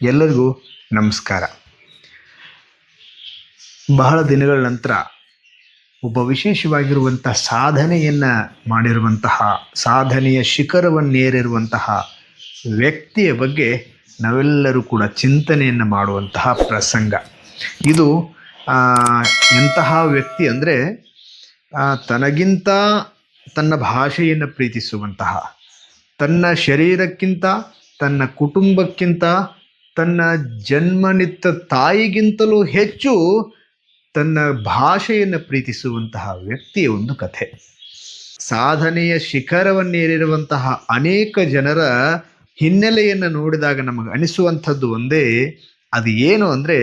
ಎಲ್ಲರಿಗೂ ನಮಸ್ಕಾರ. ಬಹಳ ದಿನಗಳ ನಂತರ ಒಬ್ಬ ವಿಶೇಷವಾಗಿರುವಂತಹ ಸಾಧನೆಯನ್ನು ಮಾಡಿರುವಂತಹ, ಸಾಧನೆಯ ಶಿಖರವನ್ನೇರಿರುವಂತಹ ವ್ಯಕ್ತಿಯ ಬಗ್ಗೆ ನಾವೆಲ್ಲರೂ ಕೂಡ ಚಿಂತನೆಯನ್ನು ಮಾಡುವಂತಹ ಪ್ರಸಂಗ. ಇದು ಎಂತಹ ವ್ಯಕ್ತಿ ಅಂದರೆ ತನಗಿಂತ ತನ್ನ ಭಾಷೆಯನ್ನು ಪ್ರೀತಿಸುವಂತಹ, ತನ್ನ ಶರೀರಕ್ಕಿಂತ ತನ್ನ ಕುಟುಂಬಕ್ಕಿಂತ ತನ್ನ ಜನ್ಮನಿತ್ತ ತಾಯಿಗಿಂತಲೂ ಹೆಚ್ಚು ತನ್ನ ಭಾಷೆಯನ್ನು ಪ್ರೀತಿಸುವಂತಹ ವ್ಯಕ್ತಿಯ ಒಂದು ಕಥೆ. ಸಾಧನೆಯ ಶಿಖರವನ್ನೇರಿರುವಂತಹ ಅನೇಕ ಜನರ ಹಿನ್ನೆಲೆಯನ್ನು ನೋಡಿದಾಗ ನಮಗೆ ಅನಿಸುವಂಥದ್ದು ಒಂದೇ, ಅದು ಏನು ಅಂದರೆ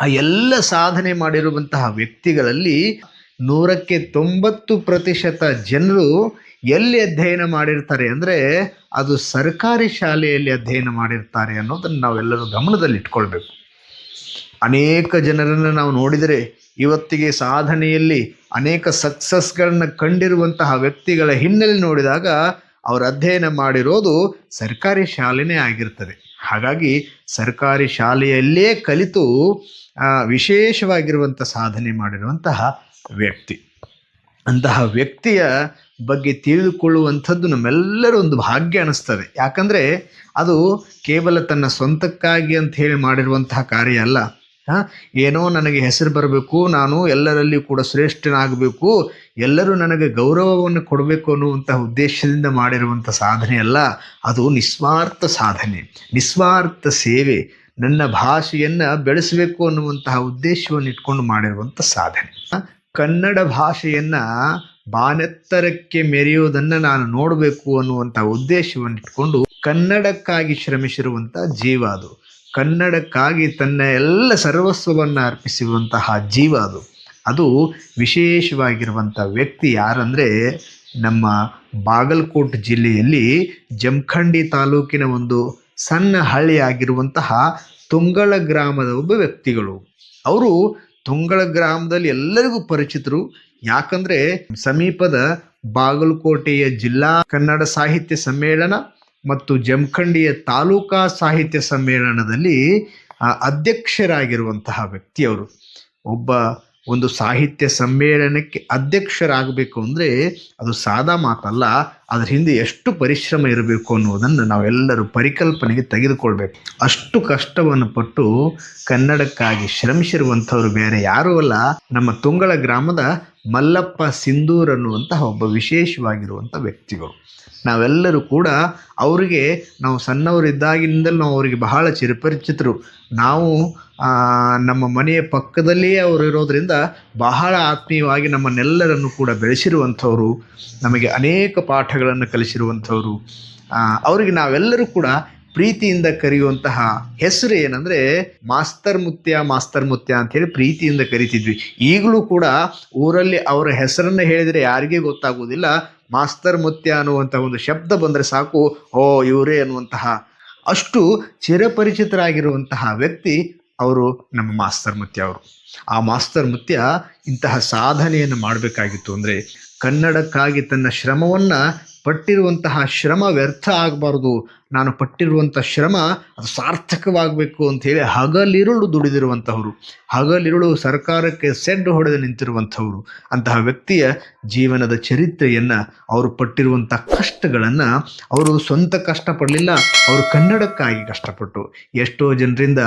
ಆ ಎಲ್ಲ ಸಾಧನೆ ಮಾಡಿರುವಂತಹ ವ್ಯಕ್ತಿಗಳಲ್ಲಿ ನೂರಕ್ಕೆ ತೊಂಬತ್ತು ಪ್ರತಿಶತ ಜನರು ಎಲ್ಲಿ ಅಧ್ಯಯನ ಮಾಡಿರ್ತಾರೆ ಅಂದರೆ ಅದು ಸರ್ಕಾರಿ ಶಾಲೆಯಲ್ಲಿ ಅಧ್ಯಯನ ಮಾಡಿರ್ತಾರೆ ಅನ್ನೋದನ್ನು ನಾವೆಲ್ಲರೂ ಗಮನದಲ್ಲಿ ಇಟ್ಕೊಳ್ಬೇಕು ಅನೇಕ ಜನರನ್ನು ನಾವು ನೋಡಿದರೆ ಇವತ್ತಿಗೆ ಸಾಧನೆಯಲ್ಲಿ ಅನೇಕ ಸಕ್ಸಸ್ಗಳನ್ನ ಕಂಡಿರುವಂತಹ ವ್ಯಕ್ತಿಗಳ ಹಿನ್ನೆಲೆ ನೋಡಿದಾಗ ಅವರು ಅಧ್ಯಯನ ಮಾಡಿರೋದು ಸರ್ಕಾರಿ ಶಾಲೆನೇ ಆಗಿರ್ತದೆ. ಹಾಗಾಗಿ ಸರ್ಕಾರಿ ಶಾಲೆಯಲ್ಲೇ ಕಲಿತು ವಿಶೇಷವಾಗಿರುವಂಥ ಸಾಧನೆ ಮಾಡಿರುವಂತಹ ವ್ಯಕ್ತಿ. ಅಂತಹ ವ್ಯಕ್ತಿಯ ಬಗ್ಗೆ ತಿಳಿದುಕೊಳ್ಳುವಂಥದ್ದು ನಮ್ಮೆಲ್ಲರೂ ಒಂದು ಭಾಗ್ಯ ಅನ್ನಿಸ್ತದೆ. ಯಾಕಂದರೆ ಅದು ಕೇವಲ ತನ್ನ ಸ್ವಂತಕ್ಕಾಗಿ ಅಂತ ಹೇಳಿ ಮಾಡಿರುವಂತಹ ಕಾರ್ಯ ಅಲ್ಲ. ಏನೋ ನನಗೆ ಹೆಸರು ಬರಬೇಕು, ನಾನು ಎಲ್ಲರಲ್ಲಿ ಕೂಡ ಶ್ರೇಷ್ಠನಾಗಬೇಕು, ಎಲ್ಲರೂ ನನಗೆ ಗೌರವವನ್ನು ಕೊಡಬೇಕು ಅನ್ನುವಂತಹ ಉದ್ದೇಶದಿಂದ ಮಾಡಿರುವಂಥ ಸಾಧನೆ ಅಲ್ಲ, ಅದು ನಿಸ್ವಾರ್ಥ ಸಾಧನೆ. ನಿಸ್ವಾರ್ಥ ಸೇವೆ, ನನ್ನ ಭಾಷೆಯನ್ನು ಬೆಳೆಸಬೇಕು ಅನ್ನುವಂತಹ ಉದ್ದೇಶವನ್ನು ಇಟ್ಕೊಂಡು ಮಾಡಿರುವಂಥ ಸಾಧನೆ. ಕನ್ನಡ ಭಾಷೆಯನ್ನು ಬಾನೆತ್ತರಕ್ಕೆ ಮೆರೆಯುವುದನ್ನು ನಾನು ನೋಡಬೇಕು ಅನ್ನುವಂಥ ಉದ್ದೇಶವನ್ನು ಇಟ್ಕೊಂಡು ಕನ್ನಡಕ್ಕಾಗಿ ಶ್ರಮಿಸಿರುವಂಥ ಜೀವ ಅದು. ಕನ್ನಡಕ್ಕಾಗಿ ತನ್ನ ಎಲ್ಲ ಸರ್ವಸ್ವವನ್ನು ಅರ್ಪಿಸಿರುವಂತಹ ಜೀವ ಅದು. ಅದು ವಿಶೇಷವಾಗಿರುವಂಥ ವ್ಯಕ್ತಿ ಯಾರಂದರೆ ನಮ್ಮ ಬಾಗಲಕೋಟೆ ಜಿಲ್ಲೆಯಲ್ಲಿ ಜಮಖಂಡಿ ತಾಲೂಕಿನ ಒಂದು ಸಣ್ಣ ಹಳ್ಳಿಯಾಗಿರುವಂತಹ ತುಂಗಳ ಗ್ರಾಮದ ಒಬ್ಬ ವ್ಯಕ್ತಿಗಳು. ಅವರು ತುಂಗಳ ಗ್ರಾಮದಲ್ಲಿ ಎಲ್ಲರಿಗೂ ಪರಿಚಿತರು. ಯಾಕಂದ್ರೆ ಸಮೀಪದ ಬಾಗಲಕೋಟೆಯ ಜಿಲ್ಲಾ ಕನ್ನಡ ಸಾಹಿತ್ಯ ಸಮ್ಮೇಳನ ಮತ್ತು ಜಮಖಂಡಿಯ ತಾಲೂಕಾ ಸಾಹಿತ್ಯ ಸಮ್ಮೇಳನದಲ್ಲಿ ಅಧ್ಯಕ್ಷರಾಗಿರುವಂತಹ ವ್ಯಕ್ತಿಯವರು, ಒಬ್ಬ ಒಂದು ಸಾಹಿತ್ಯ ಸಮ್ಮೇಳನಕ್ಕೆ ಅಧ್ಯಕ್ಷರಾಗಬೇಕು ಅಂದರೆ ಅದು ಸಾದಾ ಮಾತಲ್ಲ, ಅದರ ಹಿಂದೆ ಎಷ್ಟು ಪರಿಶ್ರಮ ಇರಬೇಕು ಅನ್ನೋದನ್ನು ನಾವೆಲ್ಲರೂ ಪರಿಕಲ್ಪನೆಗೆ ತೆಗೆದುಕೊಳ್ಬೇಕು. ಅಷ್ಟು ಕಷ್ಟವನ್ನು ಪಟ್ಟು ಕನ್ನಡಕ್ಕಾಗಿ ಶ್ರಮಿಸಿರುವಂಥವ್ರು ಬೇರೆ ಯಾರೂ ಅಲ್ಲ. ನಮ್ಮ ತುಂಗಳ ಗ್ರಾಮದ ಮಲ್ಲಪ್ಪ ಸಿಂಧೂರ್ ಅನ್ನುವಂತಹ ಒಬ್ಬ ವಿಶೇಷವಾಗಿರುವಂಥ ವ್ಯಕ್ತಿಗಳು. ನಾವೆಲ್ಲರೂ ಕೂಡ ಅವರಿಗೆ ನಾವು ಸಣ್ಣವರಿದ್ದಾಗಿನಿಂದಲೂ ನಾವು ಅವರಿಗೆ ಬಹಳ ಚಿರಪರಿಚಿತರು. ನಾವು ನಮ್ಮ ಮನೆಯ ಪಕ್ಕದಲ್ಲಿಯೇ ಅವರು ಇರೋದ್ರಿಂದ ಬಹಳ ಆತ್ಮೀಯವಾಗಿ ನಮ್ಮನ್ನೆಲ್ಲರನ್ನು ಕೂಡ ಬೆಳೆಸಿರುವಂಥವರು, ನಮಗೆ ಅನೇಕ ಪಾಠಗಳನ್ನು ಕಲಿಸಿರುವಂಥವರು. ಅವರಿಗೆ ನಾವೆಲ್ಲರೂ ಕೂಡ ಪ್ರೀತಿಯಿಂದ ಕರೆಯುವಂತಹ ಹೆಸರು ಏನಂದ್ರೆ ಮಾಸ್ತರ್ ಮುತ್ಯ ಮಾಸ್ತರ್ ಮುತ್ಯ ಅಂತ ಹೇಳಿ ಪ್ರೀತಿಯಿಂದ ಕರಿತಿದ್ವಿ. ಈಗಲೂ ಕೂಡ ಊರಲ್ಲಿ ಅವರ ಹೆಸರನ್ನು ಹೇಳಿದರೆ ಯಾರಿಗೇ ಗೊತ್ತಾಗುವುದಿಲ್ಲ. ಮಾಸ್ತರ್ ಮುತ್ಯ ಅನ್ನುವಂಥ ಒಂದು ಶಬ್ದ ಬಂದರೆ ಸಾಕು. ಓ, ಇವರೇ ಅನ್ನುವಂತಹ ಅಷ್ಟು ಚಿರಪರಿಚಿತರಾಗಿರುವಂತಹ ವ್ಯಕ್ತಿ ಅವರು ನಮ್ಮ ಮಾಸ್ತರ್ ಮುತ್ಯ ಅವರು. ಆ ಮಾಸ್ತರ್ ಮುತ್ಯ ಇಂತಹ ಸಾಧನೆಯನ್ನು ಮಾಡಬೇಕಾಗಿತ್ತು ಅಂದರೆ ಕನ್ನಡಕ್ಕಾಗಿ ತನ್ನ ಶ್ರಮವನ್ನು ಪಟ್ಟಿರುವಂತಹ ಶ್ರಮ ವ್ಯರ್ಥ ಆಗಬಾರ್ದು. ನಾನು ಪಟ್ಟಿರುವಂಥ ಶ್ರಮ ಅದು ಸಾರ್ಥಕವಾಗಬೇಕು ಅಂಥೇಳಿ ಹಗಲಿರುಳು ದುಡಿದಿರುವಂಥವ್ರು ಹಗಲಿರುಳು ಸರ್ಕಾರಕ್ಕೆ ಸೆಡ್ಡು ಹೊಡೆದು ನಿಂತಿರುವಂಥವ್ರು ಅಂತಹ ವ್ಯಕ್ತಿಯ ಜೀವನದ ಚರಿತ್ರೆಯನ್ನು ಅವರು ಪಟ್ಟಿರುವಂಥ ಕಷ್ಟಗಳನ್ನು ಅವರು ಸ್ವಂತ ಕಷ್ಟಪಡಲಿಲ್ಲ, ಅವರು ಕನ್ನಡಕ್ಕಾಗಿ ಕಷ್ಟಪಟ್ಟು. ಎಷ್ಟೋ ಜನರಿಂದ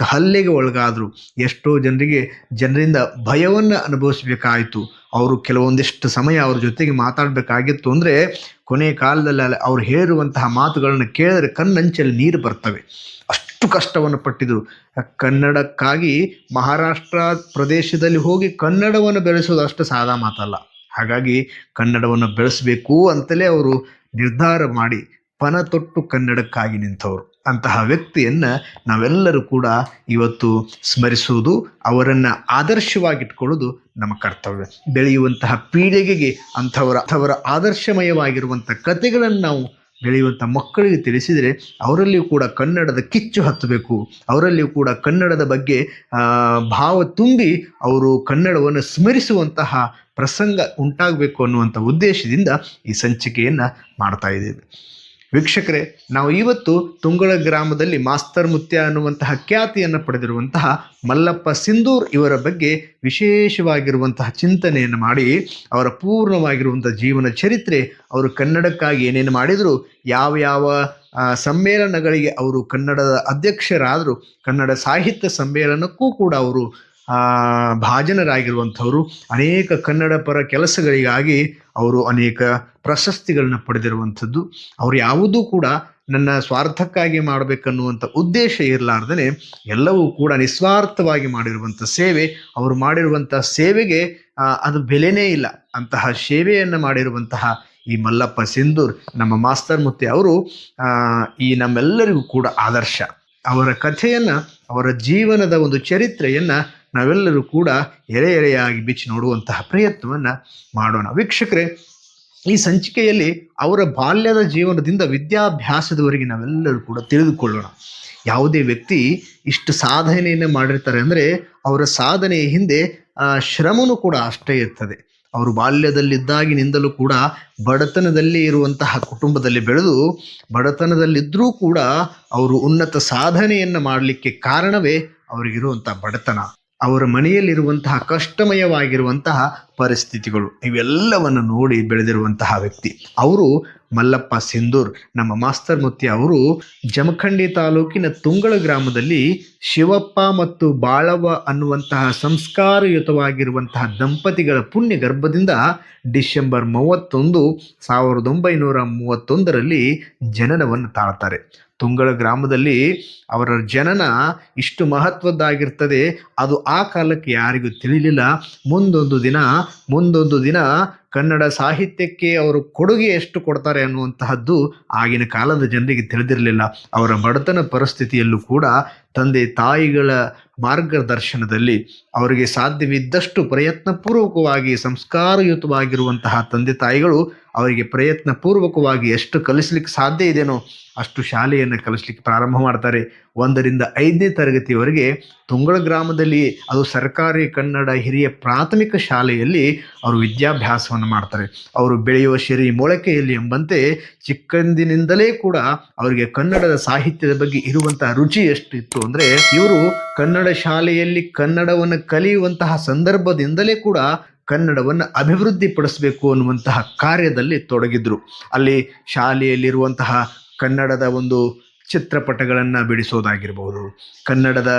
ಹಲ್ಲೆಗೆ ಒಳಗಾದರು. ಎಷ್ಟೋ ಜನರಿಗೆ ಜನರಿಂದ ಭಯವನ್ನು ಅನುಭವಿಸಬೇಕಾಯಿತು. ಅವರು ಕೆಲವೊಂದಿಷ್ಟು ಸಮಯ ಅವ್ರ ಜೊತೆಗೆ ಮಾತಾಡಬೇಕಾಗಿತ್ತು ಅಂದರೆ ಕೊನೆಯ ಕಾಲದಲ್ಲಿ ಅವರು ಹೇಳಿರುವಂತಹ ಮಾತುಗಳನ್ನು ಕೇಳಿದ್ರೆ ಕಣ್ಣಂಚಲ್ಲಿ ನೀರು ಬರ್ತವೆ. ಅಷ್ಟು ಕಷ್ಟವನ್ನು ಪಟ್ಟಿದ್ರು. ಕನ್ನಡಕ್ಕಾಗಿ ಮಹಾರಾಷ್ಟ್ರ ಪ್ರದೇಶದಲ್ಲಿ ಹೋಗಿ ಕನ್ನಡವನ್ನು ಬೆಳೆಸೋದು ಅಷ್ಟು ಸಾದಾ ಮಾತಲ್ಲ. ಹಾಗಾಗಿ ಕನ್ನಡವನ್ನು ಬೆಳೆಸಬೇಕು ಅಂತಲೇ ಅವರು ನಿರ್ಧಾರ ಮಾಡಿ ಪಣ ತೊಟ್ಟು ಕನ್ನಡಕ್ಕಾಗಿ ನಿಂತವರು. ಅಂತಹ ವ್ಯಕ್ತಿಯನ್ನು ನಾವೆಲ್ಲರೂ ಕೂಡ ಇವತ್ತು ಸ್ಮರಿಸುವುದು, ಅವರನ್ನು ಆದರ್ಶವಾಗಿಟ್ಕೊಳ್ಳೋದು ನಮ್ಮ ಕರ್ತವ್ಯ. ಬೆಳೆಯುವಂತಹ ಪೀಳಿಗೆಗೆ ಅಂಥವರ ಅಂಥವರ ಆದರ್ಶಮಯವಾಗಿರುವಂಥ ಕಥೆಗಳನ್ನು ನಾವು ಬೆಳೆಯುವಂಥ ಮಕ್ಕಳಿಗೆ ತಿಳಿಸಿದರೆ ಅವರಲ್ಲಿಯೂ ಕೂಡ ಕನ್ನಡದ ಕಿಚ್ಚು ಹತ್ತಬೇಕು. ಅವರಲ್ಲಿಯೂ ಕೂಡ ಕನ್ನಡದ ಬಗ್ಗೆ ಭಾವ ತುಂಬಿ ಅವರು ಕನ್ನಡವನ್ನು ಸ್ಮರಿಸುವಂತಹ ಪ್ರಸಂಗ ಉಂಟಾಗಬೇಕು ಅನ್ನುವಂಥ ಉದ್ದೇಶದಿಂದ ಈ ಸಂಚಿಕೆಯನ್ನು ಮಾಡ್ತಾ ಇದ್ದೇವೆ. ವೀಕ್ಷಕರೇ, ನಾವು ಇವತ್ತು ತುಂಗಳ ಗ್ರಾಮದಲ್ಲಿ ಮಾಸ್ತರ್ ಮುತ್ಯ ಅನ್ನುವಂತಹ ಖ್ಯಾತಿಯನ್ನು ಪಡೆದಿರುವಂತಹ ಮಲ್ಲಪ್ಪ ಸಿಂಧೂರ್ ಇವರ ಬಗ್ಗೆ ವಿಶೇಷವಾಗಿರುವಂತಹ ಚಿಂತನೆಯನ್ನು ಮಾಡಿ, ಅವರ ಪೂರ್ಣವಾಗಿರುವಂಥ ಜೀವನ ಚರಿತ್ರೆ ಅವರು ಕನ್ನಡಕ್ಕಾಗಿ ಏನೇನು ಮಾಡಿದರು, ಯಾವ ಯಾವ ಸಮ್ಮೇಳನಗಳಿಗೆ ಅವರು ಕನ್ನಡದ ಅಧ್ಯಕ್ಷರಾದರು, ಕನ್ನಡ ಸಾಹಿತ್ಯ ಸಮ್ಮೇಳನಕ್ಕೂ ಕೂಡ ಅವರು ಭಾಜನರಾಗಿರುವಂಥವರು ಅನೇಕ ಕನ್ನಡ ಪರ ಕೆಲಸಗಳಿಗಾಗಿ ಅವರು ಅನೇಕ ಪ್ರಶಸ್ತಿಗಳನ್ನ ಪಡೆದಿರುವಂಥದ್ದು. ಅವ್ರು ಯಾವುದೂ ಕೂಡ ನನ್ನ ಸ್ವಾರ್ಥಕ್ಕಾಗಿ ಮಾಡಬೇಕನ್ನುವಂಥ ಉದ್ದೇಶ ಇರಲಾರ್ದೇ ಎಲ್ಲವೂ ಕೂಡ ನಿಸ್ವಾರ್ಥವಾಗಿ ಮಾಡಿರುವಂಥ ಸೇವೆ ಅವರು ಮಾಡಿರುವಂಥ ಸೇವೆಗೆ ಅದು ಬೆಲೆನೇ ಇಲ್ಲ. ಅಂತಹ ಸೇವೆಯನ್ನು ಮಾಡಿರುವಂತಹ ಈ ಮಲ್ಲಪ್ಪ ಸಿಂಧೂರ್ ನಮ್ಮ ಮಾಸ್ತರ್ ಮುತ್ತೆ ಅವರು ಆ, ಈ ನಮ್ಮೆಲ್ಲರಿಗೂ ಕೂಡ ಆದರ್ಶ. ಅವರ ಕಥೆಯನ್ನು ಅವರ ಜೀವನದ ಒಂದು ಚರಿತ್ರೆಯನ್ನು ನಾವೆಲ್ಲರೂ ಕೂಡ ಎರೆ ಎರೆಯಾಗಿ ಬಿಚ್ಚಿ ನೋಡುವಂತಹ ಪ್ರಯತ್ನವನ್ನು ಮಾಡೋಣ. ವೀಕ್ಷಕರೇ, ಈ ಸಂಚಿಕೆಯಲ್ಲಿ ಅವರ ಬಾಲ್ಯದ ಜೀವನದಿಂದ ವಿದ್ಯಾಭ್ಯಾಸದವರೆಗೆ ನಾವೆಲ್ಲರೂ ಕೂಡ ತಿಳಿದುಕೊಳ್ಳೋಣ. ಯಾವುದೇ ವ್ಯಕ್ತಿ ಇಷ್ಟು ಸಾಧನೆಯನ್ನು ಮಾಡಿರ್ತಾರೆ ಅಂದರೆ ಅವರ ಸಾಧನೆಯ ಹಿಂದೆ ಶ್ರಮನೂ ಕೂಡ ಅಷ್ಟೇ ಇರ್ತದೆ. ಅವರು ಬಾಲ್ಯದಲ್ಲಿದ್ದಾಗಿನಿಂದಲೂ ಕೂಡ ಬಡತನದಲ್ಲಿ ಇರುವಂತಹ ಕುಟುಂಬದಲ್ಲಿ ಬೆಳೆದು ಬಡತನದಲ್ಲಿದ್ದರೂ ಕೂಡ ಅವರು ಉನ್ನತ ಸಾಧನೆಯನ್ನು ಮಾಡಲಿಕ್ಕೆ ಕಾರಣವೇ ಅವರಿಗಿರುವಂಥ ಬಡತನ. ಅವರ ಮನೆಯಲ್ಲಿರುವಂತಹ ಕಷ್ಟಮಯವಾಗಿರುವಂತಹ ಪರಿಸ್ಥಿತಿಗಳು ಇವೆಲ್ಲವನ್ನು ನೋಡಿ ಬೆಳೆದಿರುವಂತಹ ವ್ಯಕ್ತಿ. ಅವರು ಮಲ್ಲಪ್ಪ ಸಿಂಧೂರ್. ನಮ್ಮ ಮಾಸ್ತರ್ ಮುತ್ತಿ ಅವರು ಜಮಖಂಡಿ ತಾಲೂಕಿನ ತುಂಗಳ ಗ್ರಾಮದಲ್ಲಿ ಶಿವಪ್ಪ ಮತ್ತು ಬಾಳವ್ವ ಅನ್ನುವಂತಹ ಸಂಸ್ಕಾರಯುತವಾಗಿರುವಂತಹ ದಂಪತಿಗಳ ಪುಣ್ಯ ಗರ್ಭದಿಂದ ಡಿಸೆಂಬರ್ ಮೂವತ್ತೊಂದು ಸಾವಿರದ ಒಂಬೈನೂರ ಮೂವತ್ತೊಂದರಲ್ಲಿ ಜನನವನ್ನು ತಾಳ್ತಾರೆ. ತುಂಗಳ ಗ್ರಾಮದಲ್ಲಿ ಅವರ ಜನನ ಇಷ್ಟು ಮಹತ್ವದ್ದಾಗಿರ್ತದೆ, ಅದು ಆ ಕಾಲಕ್ಕೆ ಯಾರಿಗೂ ತಿಳಿಲಿಲ್ಲ. ಮುಂದೊಂದು ದಿನ ಮುಂದೊಂದು ದಿನ ಕನ್ನಡ ಸಾಹಿತ್ಯಕ್ಕೆ ಅವರು ಕೊಡುಗೆ ಎಷ್ಟು ಕೊಡ್ತಾರೆ ಅನ್ನುವಂತಹದ್ದು ಆಗಿನ ಕಾಲದ ಜನರಿಗೆ ತಿಳಿದಿರಲಿಲ್ಲ. ಅವರ ಬಡತನ ಪರಿಸ್ಥಿತಿಯಲ್ಲೂ ಕೂಡ ತಂದೆ ತಾಯಿಗಳ ಮಾರ್ಗದರ್ಶನದಲ್ಲಿ ಅವರಿಗೆ ಸಾಧ್ಯವಿದ್ದಷ್ಟು ಪ್ರಯತ್ನಪೂರ್ವಕವಾಗಿ, ಸಂಸ್ಕಾರಯುತವಾಗಿರುವಂತಹ ತಂದೆ ತಾಯಿಗಳು ಅವರಿಗೆ ಪ್ರಯತ್ನ ಪೂರ್ವಕವಾಗಿ ಎಷ್ಟು ಕಲಿಸ್ಲಿಕ್ಕೆ ಸಾಧ್ಯ ಇದೆಯೋ ಅಷ್ಟು ಶಾಲೆಯನ್ನು ಕಲಿಸ್ಲಿಕ್ಕೆ ಪ್ರಾರಂಭ ಮಾಡ್ತಾರೆ. ಒಂದರಿಂದ ಐದನೇ ತರಗತಿಯವರೆಗೆ ತುಂಗಳ ಗ್ರಾಮದಲ್ಲಿ ಅದು ಸರ್ಕಾರಿ ಕನ್ನಡ ಹಿರಿಯ ಪ್ರಾಥಮಿಕ ಶಾಲೆಯಲ್ಲಿ ಅವರು ವಿದ್ಯಾಭ್ಯಾಸವನ್ನು ಮಾಡ್ತಾರೆ. ಅವರು ಬೆಳೆಯುವ ಶರಿ ಮೊಳಕೆಯಲ್ಲಿ ಎಂಬಂತೆ ಚಿಕ್ಕಂದಿನಿಂದಲೇ ಕೂಡ ಅವರಿಗೆ ಕನ್ನಡದ ಸಾಹಿತ್ಯದ ಬಗ್ಗೆ ಇರುವಂತಹ ರುಚಿ ಎಷ್ಟು ಇತ್ತು ಅಂದರೆ ಇವರು ಕನ್ನಡ ಶಾಲೆಯಲ್ಲಿ ಕನ್ನಡವನ್ನು ಕಲಿಯುವಂತಹ ಸಂದರ್ಭದಿಂದಲೇ ಕೂಡ ಕನ್ನಡವನ್ನು ಅಭಿವೃದ್ಧಿಪಡಿಸಬೇಕು ಅನ್ನುವಂತಹ ಕಾರ್ಯದಲ್ಲಿ ತೊಡಗಿದ್ರು. ಅಲ್ಲಿ ಶಾಲೆಯಲ್ಲಿರುವಂತಹ ಕನ್ನಡದ ಒಂದು ಚಿತ್ರಪಟಗಳನ್ನು ಬಿಡಿಸೋದಾಗಿರ್ಬೋದು, ಕನ್ನಡದ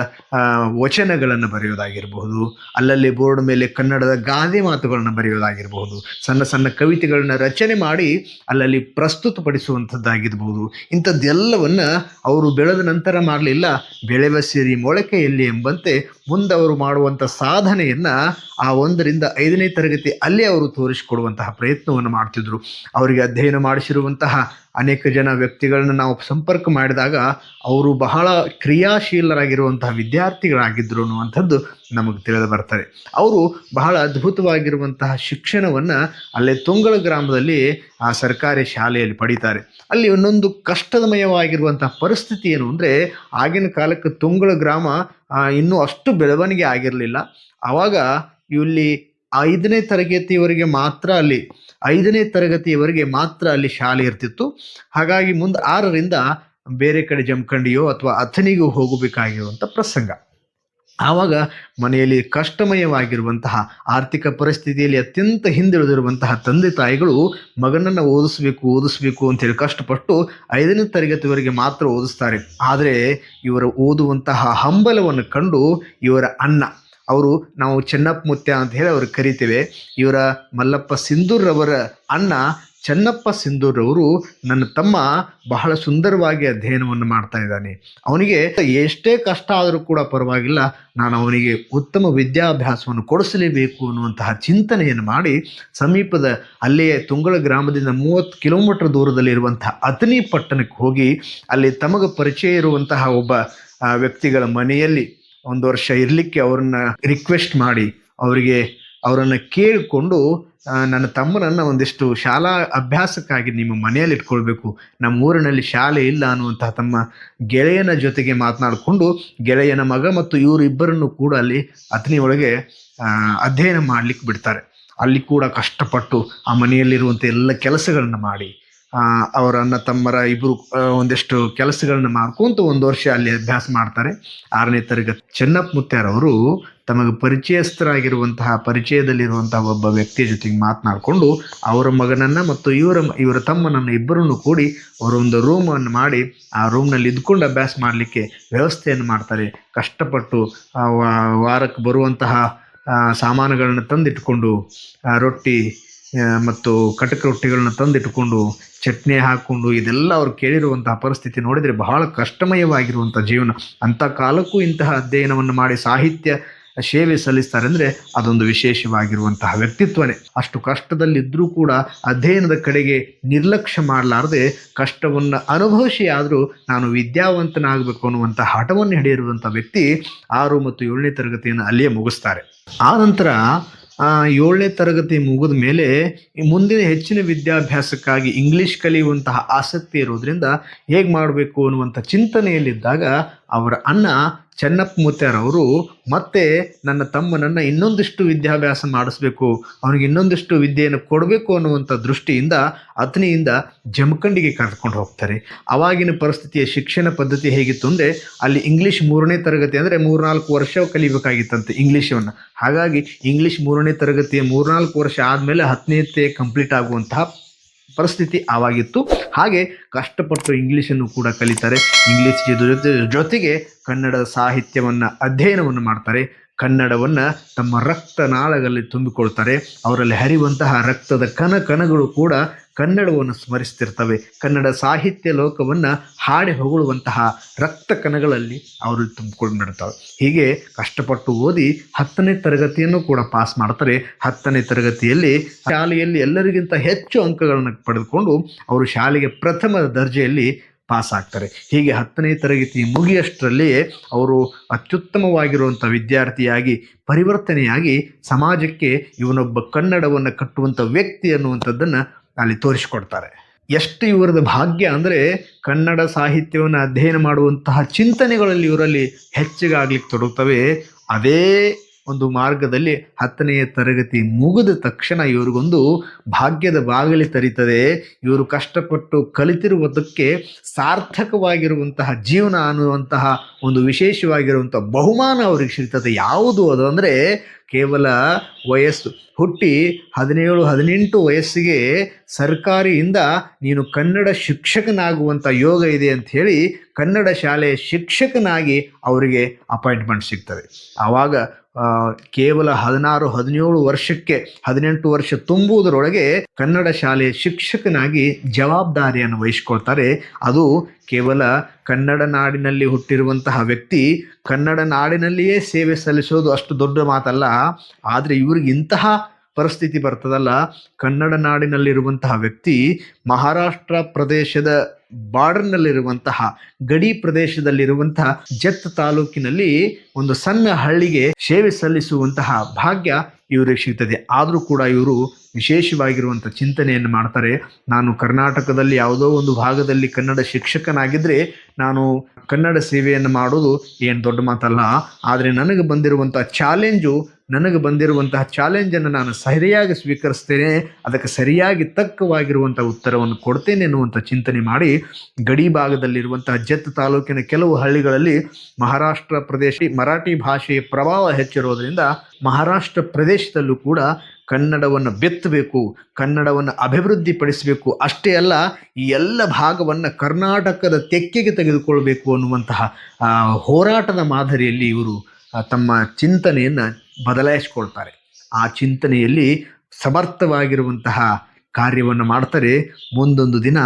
ವಚನಗಳನ್ನು ಬರೆಯೋದಾಗಿರ್ಬೋದು, ಅಲ್ಲಲ್ಲಿ ಬೋರ್ಡ್ ಮೇಲೆ ಕನ್ನಡದ ಗಾದೆ ಮಾತುಗಳನ್ನು ಬರೆಯೋದಾಗಿರ್ಬೋದು, ಸಣ್ಣ ಸಣ್ಣ ಕವಿತೆಗಳನ್ನ ರಚನೆ ಮಾಡಿ ಅಲ್ಲಲ್ಲಿ ಪ್ರಸ್ತುತಪಡಿಸುವಂಥದ್ದಾಗಿರ್ಬೋದು, ಇಂಥದ್ದೆಲ್ಲವನ್ನು ಅವರು ಬೆಳೆದ ನಂತರ ಮಾಡಲಿಲ್ಲ, ಬೆಳೆವ ಸಿರಿ ಮೊಳಕೆಯಲ್ಲಿ ಎಂಬಂತೆ ಮುಂದೆ ಅವರು ಮಾಡುವಂಥ ಸಾಧನೆಯನ್ನು ಆ ಒಂದರಿಂದ ಐದನೇ ತರಗತಿ ಅಲ್ಲಿ ಅವರು ತೋರಿಸಿಕೊಡುವಂತಹ ಪ್ರಯತ್ನವನ್ನು ಮಾಡ್ತಿದ್ರು. ಅವರಿಗೆ ಅಧ್ಯಯನ ಮಾಡಿಸಿರುವಂತಹ ಅನೇಕ ಜನ ವ್ಯಕ್ತಿಗಳನ್ನ ನಾವು ಸಂಪರ್ಕ ಮಾಡಿದಾಗ ಅವರು ಬಹಳ ಕ್ರಿಯಾಶೀಲರಾಗಿರುವಂತಹ ವಿದ್ಯಾರ್ಥಿಗಳಾಗಿದ್ದರು ಅನ್ನುವಂಥದ್ದು ನಮಗೆ ತಿಳಿದು ಬರ್ತಾರೆ ಅವರು ಬಹಳ ಅದ್ಭುತವಾಗಿರುವಂತಹ ಶಿಕ್ಷಣವನ್ನು ಅಲ್ಲೇ ತುಂಗಳ ಗ್ರಾಮದಲ್ಲಿ ಆ ಸರ್ಕಾರಿ ಶಾಲೆಯಲ್ಲಿ ಪಡೀತಾರೆ. ಅಲ್ಲಿ ಒಂದೊಂದು ಕಷ್ಟದಮಯವಾಗಿರುವಂತಹ ಪರಿಸ್ಥಿತಿ ಏನು ಅಂದರೆ ಆಗಿನ ಕಾಲಕ್ಕೆ ತುಂಗಳ ಗ್ರಾಮ ಇನ್ನೂ ಅಷ್ಟು ಬೆಳವಣಿಗೆ ಆಗಿರಲಿಲ್ಲ. ಆವಾಗ ಇಲ್ಲಿ ಐದನೇ ತರಗತಿಯವರೆಗೆ ಮಾತ್ರ ಅಲ್ಲಿ ಐದನೇ ತರಗತಿಯವರೆಗೆ ಮಾತ್ರ ಅಲ್ಲಿ ಶಾಲೆ ಇರ್ತಿತ್ತು. ಹಾಗಾಗಿ ಮುಂದೆ ಆರರಿಂದ ಬೇರೆ ಕಡೆ ಜಮಖಂಡಿಯೋ ಅಥವಾ ಅಥನಿಗೂ ಹೋಗಬೇಕಾಗಿರುವಂಥ ಪ್ರಸಂಗ. ಆವಾಗ ಮನೆಯಲ್ಲಿ ಕಷ್ಟಮಯವಾಗಿರುವಂತಹ, ಆರ್ಥಿಕ ಪರಿಸ್ಥಿತಿಯಲ್ಲಿ ಅತ್ಯಂತ ಹಿಂದುಳಿದಿರುವಂತಹ ತಂದೆ ತಾಯಿಗಳು ಮಗನನ್ನು ಓದಿಸ್ಬೇಕು ಓದಿಸ್ಬೇಕು ಅಂತೇಳಿ ಕಷ್ಟಪಟ್ಟು ಐದನೇ ತರಗತಿವರೆಗೆ ಮಾತ್ರ ಓದಿಸ್ತಾರೆ. ಆದರೆ ಇವರ ಓದುವಂತಹ ಹಂಬಲವನ್ನು ಕಂಡು ಇವರ ಅಣ್ಣ ಅವರು ನಾವು ಚೆನ್ನಪ್ಪ ಮುತ್ಯ ಅಂತ ಹೇಳಿ ಅವ್ರಿಗೆ ಕರಿತೇವೆ. ಇವರ ಮಲ್ಲಪ್ಪ ಸಿಂಧೂರ್ರವರ ಅಣ್ಣ ಚೆನ್ನಪ್ಪ ಸಿಂಧೂರ್ರವರು ನನ್ನ ತಮ್ಮ ಬಹಳ ಸುಂದರವಾಗಿ ಅಧ್ಯಯನವನ್ನು ಮಾಡ್ತಾ ಇದ್ದಾನೆ. ಅವನಿಗೆ ಎಷ್ಟೇ ಕಷ್ಟ ಆದರೂ ಕೂಡ ಪರವಾಗಿಲ್ಲ, ನಾನು ಅವನಿಗೆ ಉತ್ತಮ ವಿದ್ಯಾಭ್ಯಾಸವನ್ನು ಕೊಡಿಸಲೇಬೇಕು ಅನ್ನುವಂತಹ ಚಿಂತನೆಯನ್ನು ಮಾಡಿ ಸಮೀಪದ ಅಲ್ಲಿಯೇ ತುಂಗಳ ಗ್ರಾಮದಿಂದ ಮೂವತ್ತು ಕಿಲೋಮೀಟರ್ ದೂರದಲ್ಲಿರುವಂತಹ ಅತನಿ ಪಟ್ಟಣಕ್ಕೆ ಹೋಗಿ ಅಲ್ಲಿ ತಮಗೆ ಪರಿಚಯ ಇರುವಂತಹ ಒಬ್ಬ ವ್ಯಕ್ತಿಗಳ ಮನೆಯಲ್ಲಿ ಒಂದು ವರ್ಷ ಇರಲಿಕ್ಕೆ ಅವ್ರನ್ನ ರಿಕ್ವೆಸ್ಟ್ ಮಾಡಿ, ಅವರಿಗೆ ಅವರನ್ನು ಕೇಳಿಕೊಂಡು ನನ್ನ ತಮ್ಮನನ್ನು ಒಂದಿಷ್ಟು ಶಾಲಾ ಅಭ್ಯಾಸಕ್ಕಾಗಿ ನಿಮ್ಮ ಮನೆಯಲ್ಲಿ ಇಟ್ಕೊಳ್ಬೇಕು. ನಮ್ಮ ಊರಿನಲ್ಲಿ ಶಾಲೆ ಇಲ್ಲ ಅನ್ನುವಂತಹ ತಮ್ಮ ಗೆಳೆಯನ ಜೊತೆಗೆ ಮಾತನಾಡಿಕೊಂಡು, ಗೆಳೆಯನ ಮಗ ಮತ್ತು ಇವರಿಬ್ಬರನ್ನು ಕೂಡ ಅಲ್ಲಿ ಅತನಿಯೊಳಗೆ ಅಧ್ಯಯನ ಮಾಡಲಿಕ್ಕೆ ಬಿಡ್ತಾರೆ. ಅಲ್ಲಿ ಕೂಡ ಕಷ್ಟಪಟ್ಟು ಆ ಮನೆಯಲ್ಲಿರುವಂಥ ಎಲ್ಲ ಕೆಲಸಗಳನ್ನು ಮಾಡಿ ಅವರ ಅಣ್ಣ, ತಮ್ಮರ ಇಬ್ಬರು ಒಂದಿಷ್ಟು ಕೆಲಸಗಳನ್ನ ಮಾಡ್ಕೊಂತ ಒಂದು ವರ್ಷ ಅಲ್ಲಿ ಅಭ್ಯಾಸ ಮಾಡ್ತಾರೆ. ಆರನೇ ತರಗತಿ ಚೆನ್ನಪ್ಪ ಮುತ್ಯಾರವರು ತಮಗೆ ಪರಿಚಯಸ್ಥರಾಗಿರುವಂತಹ, ಪರಿಚಯದಲ್ಲಿರುವಂತಹ ಒಬ್ಬ ವ್ಯಕ್ತಿಯ ಜೊತೆಗೆ ಮಾತನಾಡಿಕೊಂಡು ಅವರ ಮಗನನ್ನ ಮತ್ತು ಇವರ ಇವರ ತಮ್ಮನನ್ನು ಇಬ್ಬರನ್ನು ಕೂಡಿ ಅವರೊಂದು ರೂಮನ್ನು ಮಾಡಿ, ಆ ರೂಮ್ನಲ್ಲಿ ಇದ್ಕೊಂಡು ಅಭ್ಯಾಸ ಮಾಡಲಿಕ್ಕೆ ವ್ಯವಸ್ಥೆಯನ್ನು ಮಾಡ್ತಾರೆ. ಕಷ್ಟಪಟ್ಟು ವಾರಕ್ಕೆ ಬರುವಂತಹ ಸಾಮಾನುಗಳನ್ನು ತಂದಿಟ್ಕೊಂಡು ರೊಟ್ಟಿ ಮತ್ತು ಕಟಕ ರೊಟ್ಟಿಗಳನ್ನ ತಂದಿಟ್ಟುಕೊಂಡು ಚಟ್ನಿ ಹಾಕ್ಕೊಂಡು ಇದೆಲ್ಲ ಅವ್ರು ಕೇಳಿರುವಂತಹ ಪರಿಸ್ಥಿತಿ ನೋಡಿದರೆ ಬಹಳ ಕಷ್ಟಮಯವಾಗಿರುವಂಥ ಜೀವನ. ಅಂಥ ಕಾಲಕ್ಕೂ ಇಂತಹ ಅಧ್ಯಯನವನ್ನು ಮಾಡಿ ಸಾಹಿತ್ಯ ಸೇವೆ ಸಲ್ಲಿಸ್ತಾರೆ ಅಂದರೆ ಅದೊಂದು ವಿಶೇಷವಾಗಿರುವಂತಹ ವ್ಯಕ್ತಿತ್ವನೇ. ಅಷ್ಟು ಕಷ್ಟದಲ್ಲಿದ್ದರೂ ಕೂಡ ಅಧ್ಯಯನದ ಕಡೆಗೆ ನಿರ್ಲಕ್ಷ್ಯ ಮಾಡಲಾರದೆ ಕಷ್ಟವನ್ನು ಅನುಭವಿಸಿ ಆದರೂ ನಾನು ವಿದ್ಯಾವಂತನಾಗಬೇಕು ಅನ್ನುವಂಥ ಹಠವನ್ನು ಹಿಡಿಯಿರುವಂಥ ವ್ಯಕ್ತಿ ಆರು ಮತ್ತು ಏಳನೇ ತರಗತಿಯನ್ನು ಅಲ್ಲಿಯೇ ಮುಗಿಸ್ತಾರೆ. ಆ ನಂತರ ಏಳನೇ ತರಗತಿ ಮುಗಿದ ಮೇಲೆ ಮುಂದಿನ ಹೆಚ್ಚಿನ ವಿದ್ಯಾಭ್ಯಾಸಕ್ಕಾಗಿ ಇಂಗ್ಲಿಷ್ ಕಲಿಯುವಂತಹ ಆಸಕ್ತಿ ಇರೋದ್ರಿಂದ ಹೇಗೆ ಮಾಡಬೇಕು ಅನ್ನುವಂಥ ಚಿಂತನೆಯಲ್ಲಿದ್ದಾಗ ಅವರ ಅಣ್ಣ ಚೆನ್ನಪ್ಪ ಮತ್ತೆ ನನ್ನ ತಮ್ಮನನ್ನು ಇನ್ನೊಂದಿಷ್ಟು ವಿದ್ಯಾಭ್ಯಾಸ ಮಾಡಿಸ್ಬೇಕು, ಅವನಿಗೆ ಇನ್ನೊಂದಿಷ್ಟು ವಿದ್ಯೆಯನ್ನು ಕೊಡಬೇಕು ಅನ್ನುವಂಥ ದೃಷ್ಟಿಯಿಂದ ಅತ್ನಿಯಿಂದ ಜಮಖಂಡಿಗೆ ಕರೆದುಕೊಂಡು ಹೋಗ್ತಾರೆ. ಅವಾಗಿನ ಪರಿಸ್ಥಿತಿಯ ಶಿಕ್ಷಣ ಪದ್ಧತಿ ಹೇಗಿತ್ತು ಅಂದರೆ ಅಲ್ಲಿ ಇಂಗ್ಲೀಷ್ ಮೂರನೇ ತರಗತಿ ಅಂದರೆ ಮೂರ್ನಾಲ್ಕು ವರ್ಷ ಕಲಿಬೇಕಾಗಿತ್ತಂತೆ ಇಂಗ್ಲೀಷನ್ನು ಹಾಗಾಗಿ ಇಂಗ್ಲೀಷ್ ಮೂರನೇ ತರಗತಿಯ ಮೂರ್ನಾಲ್ಕು ವರ್ಷ ಆದಮೇಲೆ ಹತ್ತನೇ ಕಂಪ್ಲೀಟ್ ಆಗುವಂತಹ ಪರಿಸ್ಥಿತಿ ಆವಾಗಿತ್ತು. ಹಾಗೆ ಕಷ್ಟಪಟ್ಟು ಇಂಗ್ಲೀಷನ್ನು ಕೂಡ ಕಲಿತಾರೆ. ಇಂಗ್ಲೀಷ್ ಜೊತೆ ಜೊತೆಗೆ ಕನ್ನಡ ಸಾಹಿತ್ಯವನ್ನು ಅಧ್ಯಯನವನ್ನು ಮಾಡ್ತಾರೆ. ಕನ್ನಡವನ್ನು ತಮ್ಮ ರಕ್ತನಾಳಗಳಲ್ಲಿ ತುಂಬಿಕೊಳ್ತಾರೆ. ಅವರಲ್ಲಿ ಹರಿಯುವಂತಹ ರಕ್ತದ ಕಣ ಕಣಗಳು ಕೂಡ ಕನ್ನಡವನ್ನು ಸ್ಮರಿಸ್ತಿರ್ತವೆ. ಕನ್ನಡ ಸಾಹಿತ್ಯ ಲೋಕವನ್ನು ಹಾಡಿ ಹೊಗಳುವಂತಹ ರಕ್ತ ಕಣಗಳಲ್ಲಿ ಅವರು ತುಂಬಿಕೊಂಡಿರ್ತಾವೆ. ಹೀಗೆ ಕಷ್ಟಪಟ್ಟು ಓದಿ ಹತ್ತನೇ ತರಗತಿಯನ್ನು ಕೂಡ ಪಾಸ್ ಮಾಡ್ತಾರೆ. ಹತ್ತನೇ ತರಗತಿಯಲ್ಲಿ ಶಾಲೆಯಲ್ಲಿ ಎಲ್ಲರಿಗಿಂತ ಹೆಚ್ಚು ಅಂಕಗಳನ್ನು ಪಡೆದುಕೊಂಡು ಅವರು ಶಾಲೆಗೆ ಪ್ರಥಮ ದರ್ಜೆಯಲ್ಲಿ ಪಾಸ್ ಆಗ್ತಾರೆ. ಹೀಗೆ ಹತ್ತನೇ ತರಗತಿ ಮುಗಿಯಷ್ಟರಲ್ಲಿಯೇ ಅವರು ಅತ್ಯುತ್ತಮವಾಗಿರುವಂಥ ವಿದ್ಯಾರ್ಥಿಯಾಗಿ, ಪರಿವರ್ತನೆಯಾಗಿ ಸಮಾಜಕ್ಕೆ ಇವನೊಬ್ಬ ಕನ್ನಡವನ್ನು ಕಟ್ಟುವಂಥ ವ್ಯಕ್ತಿ ಅನ್ನುವಂಥದ್ದನ್ನು ಅಲ್ಲಿ ತೋರಿಸಿಕೊಡ್ತಾರೆ. ಎಷ್ಟು ಇವರದ ಭಾಗ್ಯ ಅಂದರೆ ಕನ್ನಡ ಸಾಹಿತ್ಯವನ್ನು ಅಧ್ಯಯನ ಮಾಡುವಂತಹ ಚಿಂತನೆಗಳಲ್ಲಿ ಇವರಲ್ಲಿ ಹೆಚ್ಚಿಗಾಗ್ಲಿಕ್ಕೆ ತೊಡಗುತ್ತವೆ ಅದೇ ಒಂದು ಮಾರ್ಗದಲ್ಲಿ ಹತ್ತನೆಯ ತರಗತಿ ಮುಗಿದ ತಕ್ಷಣ ಇವ್ರಿಗೊಂದು ಭಾಗ್ಯದ ಬಾಗಿಲಿ ತರೀತದೆ. ಇವರು ಕಷ್ಟಪಟ್ಟು ಕಲಿತಿರುವುದಕ್ಕೆ ಸಾರ್ಥಕವಾಗಿರುವಂತಹ ಜೀವನ ಅನ್ನುವಂತಹ ಒಂದು ವಿಶೇಷವಾಗಿರುವಂಥ ಬಹುಮಾನ ಅವ್ರಿಗೆ ಸಿಗ್ತದೆ. ಯಾವುದು ಅದು ಅಂದರೆ ಕೇವಲ ವಯಸ್ಸು. ಹುಟ್ಟಿ ಹದಿನೇಳು, ಹದಿನೆಂಟು ವಯಸ್ಸಿಗೆ ಸರ್ಕಾರಿಯಿಂದ ನೀನು ಕನ್ನಡ ಶಿಕ್ಷಕನಾಗುವಂಥ ಯೋಗ ಇದೆ ಅಂತ ಹೇಳಿ ಕನ್ನಡ ಶಾಲೆಯ ಶಿಕ್ಷಕನಾಗಿ ಅವರಿಗೆ ಅಪಾಯಿಂಟ್ಮೆಂಟ್ ಸಿಗ್ತದೆ. ಆವಾಗ ಕೇವಲ ಹದಿನಾರು, ಹದಿನೇಳು ವರ್ಷಕ್ಕೆ ಹದಿನೆಂಟು ವರ್ಷ ತುಂಬುವುದರೊಳಗೆ ಕನ್ನಡ ಶಾಲೆಯ ಶಿಕ್ಷಕನಾಗಿ ಜವಾಬ್ದಾರಿಯನ್ನು ವಹಿಸ್ಕೊಳ್ತಾರೆ. ಅದು ಕೇವಲ ಕನ್ನಡ ನಾಡಿನಲ್ಲಿ ಹುಟ್ಟಿರುವಂತಹ ವ್ಯಕ್ತಿ ಕನ್ನಡ ನಾಡಿನಲ್ಲಿಯೇ ಸೇವೆ ಸಲ್ಲಿಸೋದು ಅಷ್ಟು ದೊಡ್ಡ ಮಾತಲ್ಲ. ಆದರೆ ಇವ್ರಿಗೆ ಇಂತಹ ಪರಿಸ್ಥಿತಿ ಬರ್ತದಲ್ಲ. ಕನ್ನಡ ನಾಡಿನಲ್ಲಿರುವಂತಹ ವ್ಯಕ್ತಿ, ಮಹಾರಾಷ್ಟ್ರ ಪ್ರದೇಶದ ಬಾರ್ಡರ್ನಲ್ಲಿರುವಂತಹ, ಗಡಿ ಪ್ರದೇಶದಲ್ಲಿರುವಂತಹ ಜತ್ ತಾಲೂಕಿನಲ್ಲಿ ಒಂದು ಸಣ್ಣ ಹಳ್ಳಿಗೆ ಸೇವೆ ಸಲ್ಲಿಸುವಂತಹ ಭಾಗ್ಯ ಇವರಿಗೆ ಸಿಗ್ತದೆ. ಆದರೂ ಕೂಡ ಇವರು ವಿಶೇಷವಾಗಿರುವಂಥ ಚಿಂತನೆಯನ್ನು ಮಾಡ್ತಾರೆ. ನಾನು ಕರ್ನಾಟಕದಲ್ಲಿ ಯಾವುದೋ ಒಂದು ಭಾಗದಲ್ಲಿ ಕನ್ನಡ ಶಿಕ್ಷಕನಾಗಿದ್ದರೆ ನಾನು ಕನ್ನಡ ಸೇವೆಯನ್ನು ಮಾಡೋದು ಏನು ದೊಡ್ಡ ಮಾತಲ್ಲ. ಆದರೆ ನನಗೆ ಬಂದಿರುವಂಥ ಚಾಲೆಂಜು ನನಗೆ ಬಂದಿರುವಂತಹ ಚಾಲೆಂಜನ್ನು ನಾನು ಸರಿಯಾಗಿ ಸ್ವೀಕರಿಸ್ತೇನೆ, ಅದಕ್ಕೆ ಸರಿಯಾಗಿ ತಕ್ಕವಾಗಿರುವಂಥ ಉತ್ತರವನ್ನು ಕೊಡ್ತೇನೆ ಎನ್ನುವಂಥ ಚಿಂತನೆ ಮಾಡಿ ಗಡಿ ಭಾಗದಲ್ಲಿರುವಂತಹ ಜತ್ ತಾಲೂಕಿನ ಕೆಲವು ಹಳ್ಳಿಗಳಲ್ಲಿ ಮಹಾರಾಷ್ಟ್ರ ಪ್ರದೇಶ ಮರಾಠಿ ಭಾಷೆಯ ಪ್ರಭಾವ ಹೆಚ್ಚಿರೋದ್ರಿಂದ ಮಹಾರಾಷ್ಟ್ರ ಪ್ರದೇಶದಲ್ಲೂ ಕೂಡ ಕನ್ನಡವನ್ನು ಬೆತ್ತಬೇಕು, ಕನ್ನಡವನ್ನು ಅಭಿವೃದ್ಧಿಪಡಿಸಬೇಕು. ಅಷ್ಟೇ ಅಲ್ಲ, ಈ ಎಲ್ಲ ಭಾಗವನ್ನು ಕರ್ನಾಟಕದ ತೆಕ್ಕೆಗೆ ತೆಗೆದುಕೊಳ್ಬೇಕು ಅನ್ನುವಂತಹ ಹೋರಾಟದ ಮಾದರಿಯಲ್ಲಿ ಇವರು ತಮ್ಮ ಚಿಂತನೆಯನ್ನು ಬದಲಾಯಿಸ್ಕೊಳ್ತಾರೆ. ಆ ಚಿಂತನೆಯಲ್ಲಿ ಸಮರ್ಥವಾಗಿರುವಂತಹ ಕಾರ್ಯವನ್ನು ಮಾಡ್ತಾರೆ. ಮುಂದೊಂದು ದಿನ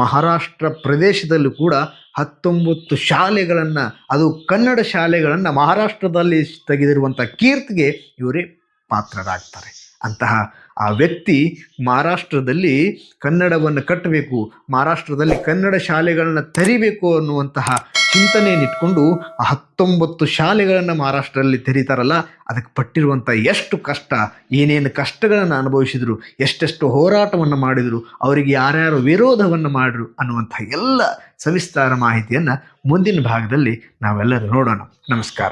ಮಹಾರಾಷ್ಟ್ರ ಪ್ರದೇಶದಲ್ಲೂ ಕೂಡ ಹತ್ತೊಂಬತ್ತು ಶಾಲೆಗಳನ್ನು, ಅದು ಕನ್ನಡ ಶಾಲೆಗಳನ್ನು ಮಹಾರಾಷ್ಟ್ರದಲ್ಲಿ ತೆಗೆದಿರುವಂಥ ಕೀರ್ತಿಗೆ ಇವರೇ ಪಾತ್ರರಾಗ್ತಾರೆ. ಅಂತಹ ಆ ವ್ಯಕ್ತಿ ಮಹಾರಾಷ್ಟ್ರದಲ್ಲಿ ಕನ್ನಡವನ್ನು ಕಟ್ಟಬೇಕು, ಮಹಾರಾಷ್ಟ್ರದಲ್ಲಿ ಕನ್ನಡ ಶಾಲೆಗಳನ್ನು ತೆರಿಬೇಕು ಅನ್ನುವಂತಹ ಚಿಂತನೆಯನ್ನಿಟ್ಕೊಂಡು ಆ ಹತ್ತೊಂಬತ್ತು ಶಾಲೆಗಳನ್ನು ಮಹಾರಾಷ್ಟ್ರದಲ್ಲಿ ತೆರೀತಾರಲ್ಲ, ಅದಕ್ಕೆ ಪಟ್ಟಿರುವಂಥ ಎಷ್ಟು ಕಷ್ಟ, ಏನೇನು ಕಷ್ಟಗಳನ್ನು ಅನುಭವಿಸಿದರು, ಎಷ್ಟೆಷ್ಟು ಹೋರಾಟವನ್ನು ಮಾಡಿದರು, ಅವರಿಗೆ ಯಾರ್ಯಾರು ವಿರೋಧವನ್ನು ಮಾಡಿದ್ರು ಅನ್ನುವಂಥ ಎಲ್ಲ ಸವಿಸ್ತಾರ ಮಾಹಿತಿಯನ್ನು ಮುಂದಿನ ಭಾಗದಲ್ಲಿ ನಾವೆಲ್ಲರೂ ನೋಡೋಣ. ನಮಸ್ಕಾರ.